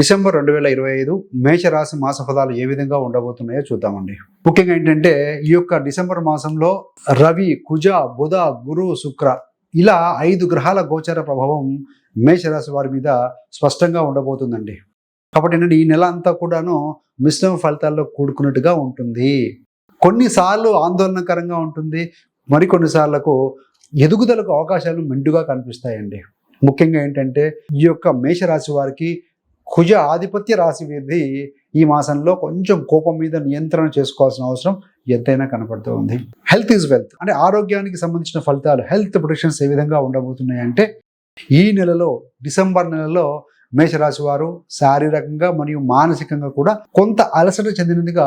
December రెండు వేల ఇరవై ఐదు మేషరాశి మాస ఫలాలు ఏ విధంగా ఉండబోతున్నాయో చూద్దామండి. ముఖ్యంగా ఏంటంటే ఈ యొక్క డిసెంబర్ మాసంలో రవి కుజ బుధ గురు శుక్ర ఇలా ఐదు గ్రహాల గోచర ప్రభావం మేషరాశి వారి మీద స్పష్టంగా ఉండబోతుందండి. కాబట్టి ఏంటంటే ఈ నెల అంతా కూడాను మిశ్రమ ఫలితాల్లో కూడుకున్నట్టుగా ఉంటుంది. కొన్నిసార్లు ఆందోళనకరంగా ఉంటుంది. మరికొన్నిసార్లకు ఎదుగుదలకు అవకాశాలు మెండుగా కనిపిస్తాయండి. ముఖ్యంగా ఏంటంటే ఈ యొక్క మేషరాశి వారికి కుజ ఆధిపత్య రాశి వీరిది ఈ మాసంలో కొంచెం కోపం మీద నియంత్రణ చేసుకోవాల్సిన అవసరం ఎంతైనా కనపడుతూ ఉంది. హెల్త్ ఈజ్ వెల్త్ అంటే ఆరోగ్యానికి సంబంధించిన ఫలితాలు హెల్త్ ప్రొటెక్షన్స్ ఏ విధంగా ఉండబోతున్నాయి అంటే ఈ నెలలో డిసెంబర్ నెలలో మేషరాశి వారు శారీరకంగా మరియు మానసికంగా కూడా కొంత అలసట చెందినదిగా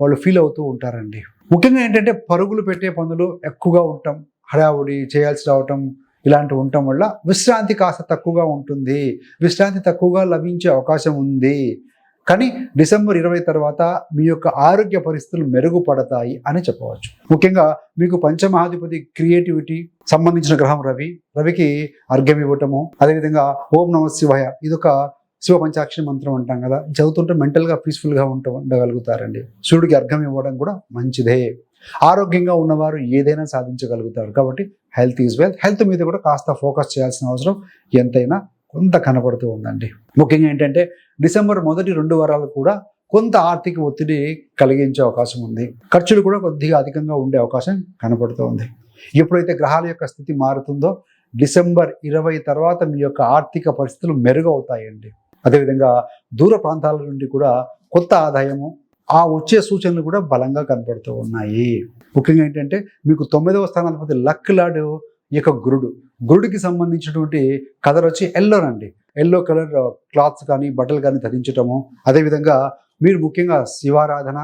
వాళ్ళు ఫీల్ అవుతూ ఉంటారండి. ముఖ్యంగా ఏంటంటే పరుగులు పెట్టే పనులు ఎక్కువగా ఉండటం హడావుడి చేయాల్సి రావటం ఇలాంటివి ఉండటం వల్ల విశ్రాంతి కాస్త తక్కువగా ఉంటుంది. విశ్రాంతి తక్కువగా లభించే అవకాశం ఉంది. కానీ డిసెంబర్ ఇరవై తర్వాత మీ యొక్క ఆరోగ్య పరిస్థితులు మెరుగుపడతాయి అని చెప్పవచ్చు. ముఖ్యంగా మీకు పంచమహాధిపతి క్రియేటివిటీ సంబంధించిన గ్రహం రవి. రవికి అర్ఘ్యం ఇవ్వటము అదేవిధంగా ఓం నమ శివయ ఇదొక శివ పంచాక్షరి మంత్రం అంటాం కదా. చదువుతుంటే మెంటల్గా పీస్ఫుల్గా ఉంట ఉండగలుగుతారండి. సూర్యుడికి అర్ఘం ఇవ్వడం కూడా మంచిదే. ఆరోగ్యంగా ఉన్నవారు ఏదైనా సాధించగలుగుతారు. కాబట్టి హెల్త్ ఈజ్ వెల్త్ హెల్త్ మీద కూడా కాస్త ఫోకస్ చేయాల్సిన అవసరం ఎంతైనా కొంత కనపడుతూ ఉందండి. ముఖ్యంగా ఏంటంటే డిసెంబర్ మొదటి రెండు వారాలు కూడా కొంత ఆర్థిక ఒత్తిడి కలిగించే అవకాశం ఉంది. ఖర్చులు కూడా కొద్దిగా అధికంగా ఉండే అవకాశం కనపడుతూ ఉంది. ఎప్పుడైతే గ్రహాల యొక్క స్థితి మారుతుందో డిసెంబర్ ఇరవై తర్వాత మీ యొక్క ఆర్థిక పరిస్థితులు మెరుగవుతాయండి. అదేవిధంగా దూర ప్రాంతాల నుండి కూడా కొత్త ఆదాయము ఆ వచ్చే సూచనలు కూడా బలంగా కనపడుతూ ఉన్నాయి. ముఖ్యంగా ఏంటంటే మీకు తొమ్మిదవ స్థానాధిపతి లక్ లాడు ఈ యొక్క గురుడు. గురుడికి సంబంధించినటువంటి కలర్ వచ్చి ఎల్లోనండి ఎల్లో కలర్ క్లాత్స్ కానీ బట్టలు కానీ ధరించటము. అదేవిధంగా మీరు ముఖ్యంగా శివారాధన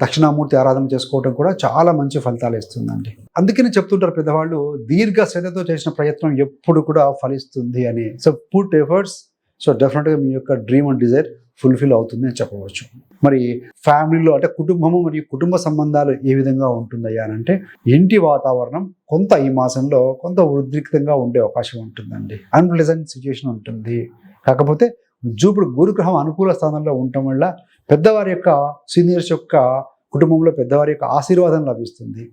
దక్షిణామూర్తి ఆరాధన చేసుకోవడం కూడా చాలా మంచి ఫలితాలు ఇస్తుందండి. అందుకని చెప్తుంటారు పెద్దవాళ్ళు దీర్ఘ శ్రద్ధతో చేసిన ప్రయత్నం ఎప్పుడు కూడా ఫలిస్తుంది అని. సో పుట్ ఎఫర్ట్స్ సో డెఫినెట్గా మీ యొక్క డ్రీమ్ అండ్ డిజైర్ ఫుల్ఫిల్ అవుతుంది అని చెప్పవచ్చు. మరి ఫ్యామిలీలో అంటే కుటుంబము మరియు కుటుంబ సంబంధాలు ఏ విధంగా ఉంటుందయ్యా అని అంటే ఇంటి వాతావరణం కొంత ఈ మాసంలో కొంత ఉద్రిక్తంగా ఉండే అవకాశం ఉంటుందండి. అన్ప్లెజెంట్ సిచ్యుయేషన్ ఉంటుంది. కాకపోతే జూపుడు గురుగ్రహం అనుకూల స్థానంలో ఉండటం వల్ల పెద్దవారి యొక్క సీనియర్స్ యొక్క కుటుంబంలో పెద్దవారి యొక్క ఆశీర్వాదం లభిస్తుంది.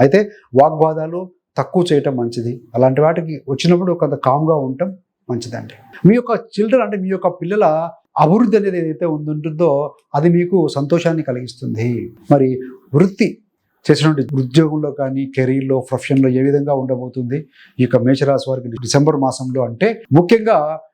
అయితే వాగ్వాదాలు తక్కువ చేయటం మంచిది. అలాంటి వాటికి వచ్చినప్పుడు కొంత కామ్గా ఉండటం మంచిదండి. మీ యొక్క చిల్డ్రన్ అంటే మీ యొక్క పిల్లల అభివృద్ధి అనేది ఏదైతే ఉంటుందో అది మీకు సంతోషాన్ని కలిగిస్తుంది. మరి వృత్తి చేసినటువంటి ఉద్యోగంలో కానీ కెరీర్లో ప్రొఫెషన్లో ఏ విధంగా ఉండబోతుంది? ఈ యొక్క మేషరాశి వారికి డిసెంబర్ మాసంలో అంటే ముఖ్యంగా